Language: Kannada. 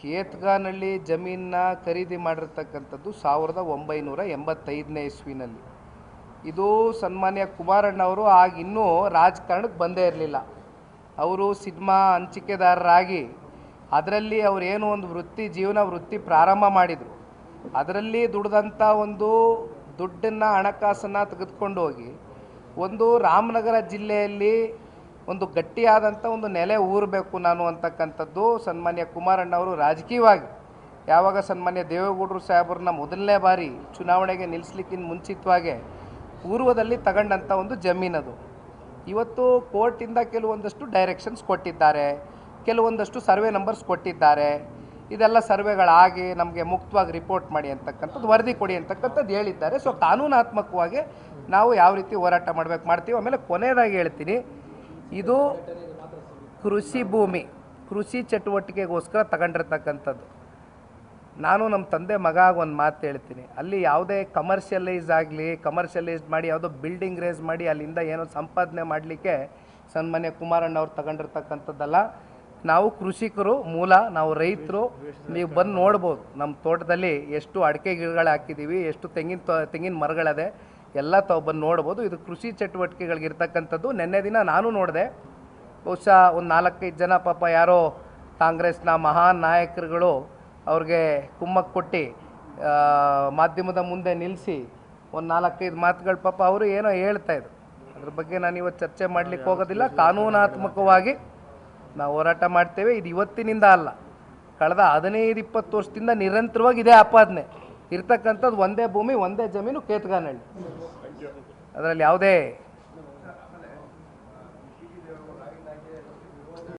ಕೇತ್ಗಾನಹಳ್ಳಿ ಜಮೀನನ್ನ ಖರೀದಿ ಮಾಡಿರ್ತಕ್ಕಂಥದ್ದು ಸಾವಿರದ ಒಂಬೈನೂರ ಎಂಬತ್ತೈದನೇ ಇಸ್ವಿನಲ್ಲಿ. ಇದು ಸನ್ಮಾನ್ಯ ಕುಮಾರಣ್ಣವರು ಆಗ ಇನ್ನೂ ರಾಜಕಾರಣಕ್ಕೆ ಬಂದೇ ಇರಲಿಲ್ಲ. ಅವರು ಸಿನಿಮಾ ಹಂಚಿಕೆದಾರರಾಗಿ, ಅದರಲ್ಲಿ ಅವರೇನು ಒಂದು ವೃತ್ತಿ, ಜೀವನ ವೃತ್ತಿ ಪ್ರಾರಂಭ ಮಾಡಿದರು. ಅದರಲ್ಲಿ ದುಡ್ದಂಥ ಒಂದು ದುಡ್ಡನ್ನು ಹಣಕಾಸನ್ನು ತೆಗೆದುಕೊಂಡು ಹೋಗಿ, ಒಂದು ರಾಮನಗರ ಜಿಲ್ಲೆಯಲ್ಲಿ ಒಂದು ಗಟ್ಟಿಯಾದಂಥ ಒಂದು ನೆಲೆ ಊರಬೇಕು ನಾನು ಅಂತಕ್ಕಂಥದ್ದು ಸನ್ಮಾನ್ಯ ಕುಮಾರಣ್ಣವರು ರಾಜಕೀಯವಾಗಿ. ಯಾವಾಗ ಸನ್ಮಾನ್ಯ ದೇವೇಗೌಡರು ಸಾಹೇಬ್ರನ್ನ ಮೊದಲನೇ ಬಾರಿ ಚುನಾವಣೆಗೆ ನಿಲ್ಲಿಸ್ಲಿಕ್ಕಿಂತ ಮುಂಚಿತವಾಗೆ ಪೂರ್ವದಲ್ಲಿ ತಗೊಂಡಂಥ ಒಂದು ಜಮೀನದು. ಇವತ್ತು ಕೋರ್ಟಿಂದ ಕೆಲವೊಂದಷ್ಟು ಡೈರೆಕ್ಷನ್ಸ್ ಕೊಟ್ಟಿದ್ದಾರೆ, ಕೆಲವೊಂದಷ್ಟು ಸರ್ವೆ ನಂಬರ್ಸ್ ಕೊಟ್ಟಿದ್ದಾರೆ. ಇದೆಲ್ಲ ಸರ್ವೆಗಳಾಗಿ ನಮಗೆ ಮುಕ್ತವಾಗಿ ರಿಪೋರ್ಟ್ ಮಾಡಿ ಅಂತಕ್ಕಂಥದ್ದು, ವರದಿ ಕೊಡಿ ಅಂತಕ್ಕಂಥದ್ದು ಹೇಳಿದ್ದಾರೆ. ಸೊ ಕಾನೂನಾತ್ಮಕವಾಗಿ ನಾವು ಯಾವ ರೀತಿ ಹೋರಾಟ ಮಾಡ್ಬೇಕು ಮಾಡ್ತೀವಿ. ಆಮೇಲೆ ಕೊನೆಯದಾಗಿ ಹೇಳ್ತೀನಿ ಇದು ಕೃಷಿ ಭೂಮಿ, ಕೃಷಿ ಚಟುವಟಿಕೆಗೋಸ್ಕರ ತಗೊಂಡಿರ್ತಕ್ಕಂಥದ್ದು. ನಾನು ನಮ್ಮ ತಂದೆ ಮಗ ಒಂದು ಮಾತು ಹೇಳ್ತೀನಿ. ಅಲ್ಲಿ ಯಾವುದೇ ಕಮರ್ಷಿಯಲೈಸ್ ಆಗಲಿ ಕಮರ್ಷಿಯಲೈಸ್ ಮಾಡಿ, ಯಾವುದೋ ಬಿಲ್ಡಿಂಗ್ ರೇಸ್ ಮಾಡಿ, ಅಲ್ಲಿಂದ ಏನೋ ಸಂಪಾದನೆ ಮಾಡಲಿಕ್ಕೆ ಸನ್ಮಾನ್ಯ ಕುಮಾರಣ್ಣವ್ರು ತಗೊಂಡಿರ್ತಕ್ಕಂಥದ್ದಲ್ಲ, ನಾವು ಕೃಷಿಕರು ಮೂಲ, ನಾವು ರೈತರು, ನೀವು ಬಂದು ನೋಡ್ಬೋದು. ನಮ್ಮ ತೋಟದಲ್ಲಿ ಎಷ್ಟು ಅಡಿಕೆ ಗಿಡಗಳು ಹಾಕಿದ್ದೀವಿ ಎಷ್ಟು ತೆಂಗಿನ ತೆಂಗಿನ ಮರಗಳದೆ ಎಲ್ಲ ತಾವು ಬಂದು ನೋಡ್ಬೋದು. ಇದು ಕೃಷಿ ಚಟುವಟಿಕೆಗಳಿಗೆ ಇರ್ತಕ್ಕಂಥದ್ದು ನಿನ್ನೆ ದಿನ ನಾನು ನೋಡಿದೆ. ಬಹುಶಃ ಒಂದು ನಾಲ್ಕೈದು ಜನ ಪಾಪ ಯಾರೋ ಕಾಂಗ್ರೆಸ್ನ ಮಹಾನ್ ನಾಯಕರುಗಳು ಅವ್ರಿಗೆ ಕುಮ್ಮಕ್ಕೆ ಕೊಟ್ಟು ಮಾಧ್ಯಮದ ಮುಂದೆ ನಿಲ್ಲಿಸಿ ಒಂದು ನಾಲ್ಕೈದು ಮಾತುಗಳು ಪಾಪ ಅವರು ಏನೋ ಹೇಳ್ತಾ ಇದ್ರು. ಅದ್ರ ಬಗ್ಗೆ ನಾನು ಇವತ್ತು ಚರ್ಚೆ ಮಾಡಲಿಕ್ಕೆ ಹೋಗೋದಿಲ್ಲ. ಕಾನೂನಾತ್ಮಕವಾಗಿ ನಾವು ಹೋರಾಟ ಮಾಡ್ತೇವೆ. ಇದು ಇವತ್ತಿನಿಂದ ಅಲ್ಲ. ಕಳೆದ ಹದಿನೈದು ಇಪ್ಪತ್ತು ವರ್ಷದಿಂದ ನಿರಂತರವಾಗಿ ಇದೇ ಆಪಾದನೆ. ಇರ್ತಕ್ಕಂಥದ್ದು ಒಂದೇ ಭೂಮಿ ಒಂದೇ ಜಮೀನು ಕೇತ್ಗಾನಹಳ್ಳಿ. ಅದರಲ್ಲಿ ಯಾವುದೇ